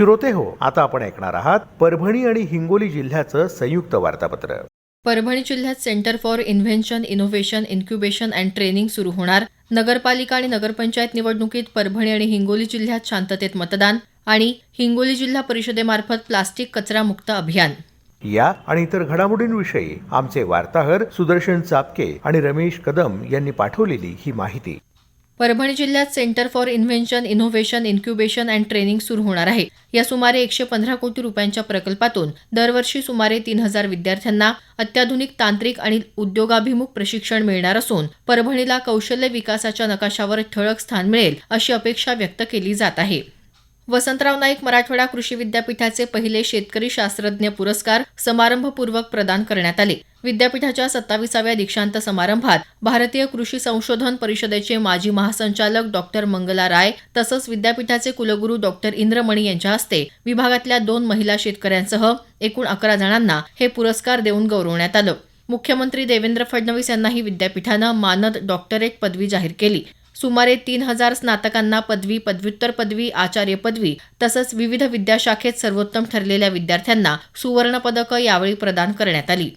श्रोते हो. आता आपण ऐकणार आहात परभणी आणि हिंगोली जिल्ह्याचं संयुक्त वार्तापत्र. परभणी जिल्ह्यात centre for invention innovation incubation and training सुरू होणार. नगरपालिका आणि नगरपंचायत निवडणुकीत परभणी आणि हिंगोली जिल्ह्यात शांततेत मतदान आणि हिंगोली जिल्हा परिषदेमार्फत प्लास्टिक कचरा मुक्त अभियान. या आणि इतर घडामोडींविषयी आमचे वार्ताहर सुदर्शन चापके आणि रमेश कदम यांनी पाठवलेली ही माहिती. परभणी जिल्ह्यात centre for invention innovation incubation and training सुरू होणार आहे. या सुमारे एकशे पंधरा कोटी रुपयांच्या प्रकल्पातून दरवर्षी सुमारे तीन हजार विद्यार्थ्यांना अत्याधुनिक तांत्रिक आणि उद्योगाभिमुख प्रशिक्षण मिळणार असून परभणीला कौशल्य विकासाच्या नकाशावर ठळक स्थान मिळेल अशी अपेक्षा व्यक्त केली जात आहे. वसंतराव नाईक मराठवाडा कृषी विद्यापीठाचे पहिले शेतकरी शास्त्रज्ञ पुरस्कार समारंभपूर्वक प्रदान करण्यात आले. विद्यापीठाच्या सत्ताविसाव्या दीक्षांत समारंभात भारतीय कृषी संशोधन परिषदेचे माजी महासंचालक डॉक्टर मंगला राय तसंच विद्यापीठाचे कुलगुरू डॉक्टर इंद्रमणी यांच्या हस्ते विभागातल्या दोन महिला शेतकऱ्यांसह एकूण अकरा जणांना हे पुरस्कार देऊन गौरवण्यात आलं. मुख्यमंत्री देवेंद्र फडणवीस यांनाही विद्यापीठानं मानद डॉक्टरेट पदवी जाहीर केली. सुमारे तीन हजार स्नातकांना पदवी पदव्युत्तर पदवी आचार्य पदवी तसंच विविध विद्याशाखेत सर्वोत्तम ठरलेल्या विद्यार्थ्यांना सुवर्ण पदकं यावेळी प्रदान करण्यात आली.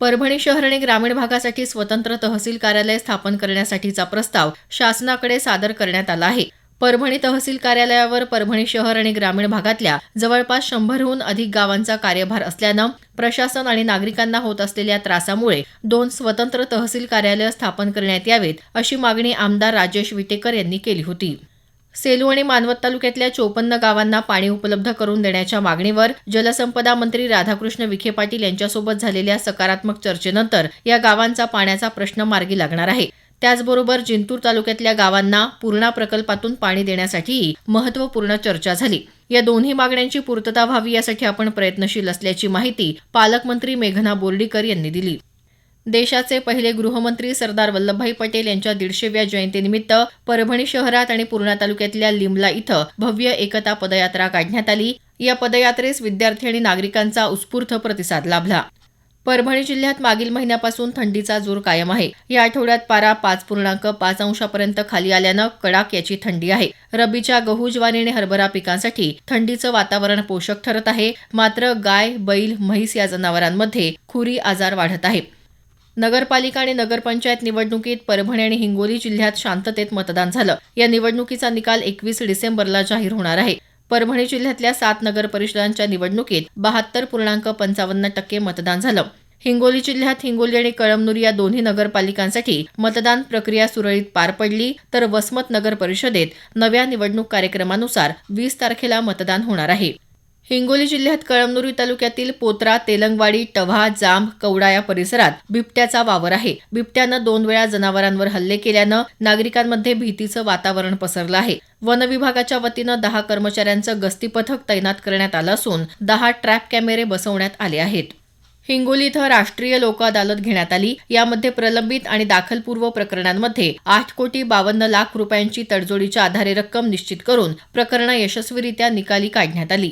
परभणी शहर आणि ग्रामीण भागासाठी स्वतंत्र तहसील कार्यालय स्थापन करण्यासाठीचा प्रस्ताव शासनाकडे सादर करण्यात आला आहे. परभणी तहसील कार्यालयावर परभणी शहर आणि ग्रामीण भागातल्या जवळपास शंभरहून अधिक गावांचा कार्यभार असल्यानं प्रशासन आणि नागरिकांना होत असलेल्या त्रासामुळे दोन स्वतंत्र तहसील कार्यालय स्थापन करण्यात यावेत अशी मागणी आमदार राजेश विटेकर यांनी केली होती. सेलू आणि मानवत तालुक्यातल्या चोपन्न गावांना पाणी उपलब्ध करून देण्याच्या मागणीवर जलसंपदा मंत्री राधाकृष्ण विखे पाटील यांच्यासोबत झालेल्या सकारात्मक चर्चेनंतर या गावांचा पाण्याचा प्रश्न मार्गी लागणार आहे. त्याचबरोबर जिंतूर तालुक्यातल्या गावांना पूर्णा प्रकल्पातून पाणी देण्यासाठीही महत्त्वपूर्ण चर्चा झाली. या दोन्ही मागण्यांची पूर्तता व्हावी यासाठी आपण प्रयत्नशील असल्याची माहिती पालकमंत्री मेघना बोर्डीकर यांनी दिली. देशाचे पहिले गृहमंत्री सरदार वल्लभभाई पटेल यांच्या दीडशेव्या जयंतीनिमित्त परभणी शहरात आणि पूर्णा तालुक्यातल्या लिमला इथं भव्य एकता पदयात्रा काढण्यात आली. या पदयात्रेस विद्यार्थी आणि नागरिकांचा उत्स्फूर्त प्रतिसाद लाभला. परभणी जिल्ह्यात मागील महिन्यापासून थंडीचा जोर कायम आहे. या आठवड्यात पारा पाच पूर्णांक पाच अंशापर्यंत खाली आल्यानं कडाक याची थंडी आहे. रबीच्या गहू ज्वारी आणि हरभरा पिकांसाठी थंडीचं वातावरण पोषक ठरत आहे. मात्र गाय बैल म्हैस या जनावरांमध्ये खुरी आजार वाढत आहे नगरपालिका आणि नगरपंचायत निवडणुकीत परभणी आणि हिंगोली जिल्ह्यात शांततेत मतदान झालं. या निवडणुकीचा निकाल एकवीस डिसेंबरला जाहीर होणार आहे. परभणी जिल्ह्यातल्या सात नगर परिषदांच्या निवडणुकीत बहात्तर पूर्णांक पंचावन्न टक्के मतदान झालं. हिंगोली जिल्ह्यात हिंगोली आणि कळमनुरी या दोन्ही नगरपालिकांसाठी मतदान प्रक्रिया सुरळीत पार पडली तर वसमत नगर परिषदेत नव्या निवडणूक कार्यक्रमानुसार वीस तारखेला मतदान होणार आहे. हिंगोली जिल्ह्यात कळमनुरी तालुक्यातील पोत्रा तेलंगवाडी टव्हा जांब कवडा या परिसरात बिबट्याचा वावर आहे. बिबट्यानं दोन वेळा जनावरांवर हल्ले केल्यानं नागरिकांमध्ये भीतीचं वातावरण पसरलं आहे. वन विभागाच्या वतीनं दहा कर्मचाऱ्यांचं गस्ती पथक तैनात करण्यात आलं असून दहा ट्रॅप कॅमेरे बसवण्यात आले आहेत. हिंगोली इथं राष्ट्रीय लोक अदालत घेण्यात आली. यामध्ये प्रलंबित आणि दाखलपूर्व प्रकरणांमध्ये आठ कोटी बावन्न लाख रुपयांची तडजोडीच्या आधारे रक्कम निश्चित करून प्रकरणं यशस्वीरित्या निकाली काढण्यात आली.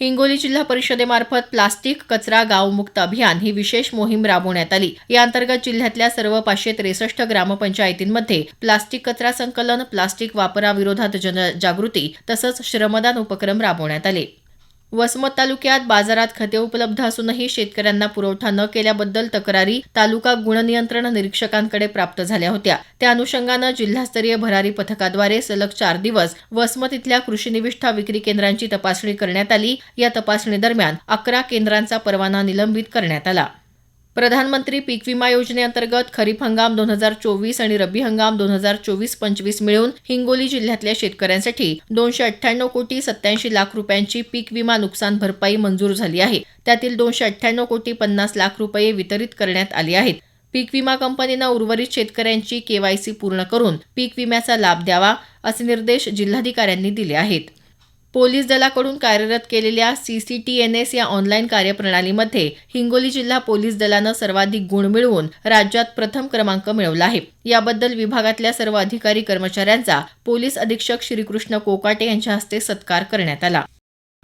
हिंगोली जिल्हा परिषदेमार्फत प्लास्टिक कचरा गावमुक्त अभियान ही विशेष मोहीम राबवण्यात आली. या अंतर्गत जिल्ह्यातल्या सर्व पाचशे त्रेसष्ट ग्रामपंचायतींमध्ये प्लास्टिक कचरा संकलन प्लास्टिक वापराविरोधात जनजागृती तसंच श्रमदान उपक्रम राबवण्यात आले. वसमत तालुक्यात बाजारात खते उपलब्ध असूनही शेतकऱ्यांना पुरवठा न केल्याबद्दल तक्रारी तालुका गुणनियंत्रण निरीक्षकांकडे प्राप्त झाल्या होत्या. त्या अनुषंगानं जिल्हास्तरीय भरारी पथकाद्वारे सलग चार दिवस वसमत इथल्या कृषी निविष्ठा विक्री केंद्रांची तपासणी करण्यात आली. या तपासणी दरम्यान अकरा केंद्रांचा परवाना निलंबित करण्यात आला. प्रधानमंत्री पीक विमा योजनेअंतर्गत खरीप हंगाम दोन हजार चोवीस आणि रब्बी हंगाम दोन हजार चोवीस पंचवीस मिळून हिंगोली जिल्ह्यातल्या शेतकऱ्यांसाठी दोनशे अठ्ठ्याण्णव कोटी सत्याऐंशी लाख रुपयांची पीक विमा नुकसान भरपाई मंजूर झाली आहे. त्यातील दोनशे अठ्ठ्याण्णव कोटी पन्नास लाख रुपये वितरित करण्यात आले आहेत. पीक विमा कंपनीनं उर्वरित शेतकऱ्यांची केवायसी पूर्ण करून पीक विम्याचा लाभ द्यावा असे निर्देश जिल्हाधिकाऱ्यांनी दिले आहेत. पोलीस दलाकडून कार्यरत केलेल्या सीसीटीएनएस या ऑनलाईन कार्यप्रणालीमध्ये हिंगोली जिल्हा पोलीस दलानं सर्वाधिक गुण मिळवून राज्यात प्रथम क्रमांक मिळवला आहे. याबद्दल विभागातल्या सर्व अधिकारी कर्मचाऱ्यांचा पोलीस अधीक्षक श्रीकृष्ण कोकाटे यांच्या हस्ते सत्कार करण्यात आला.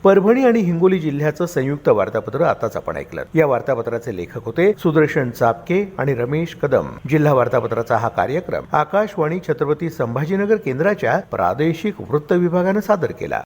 परभणी आणि हिंगोली जिल्ह्याचं संयुक्त वार्तापत्र आताच आपण ऐकलं. या वार्तापत्राचे लेखक होते सुदर्शन चापके आणि रमेश कदम. जिल्हा वार्तापत्राचा हा कार्यक्रम आकाशवाणी छत्रपती संभाजीनगर केंद्राच्या प्रादेशिक वृत्त विभागानं सादर केला.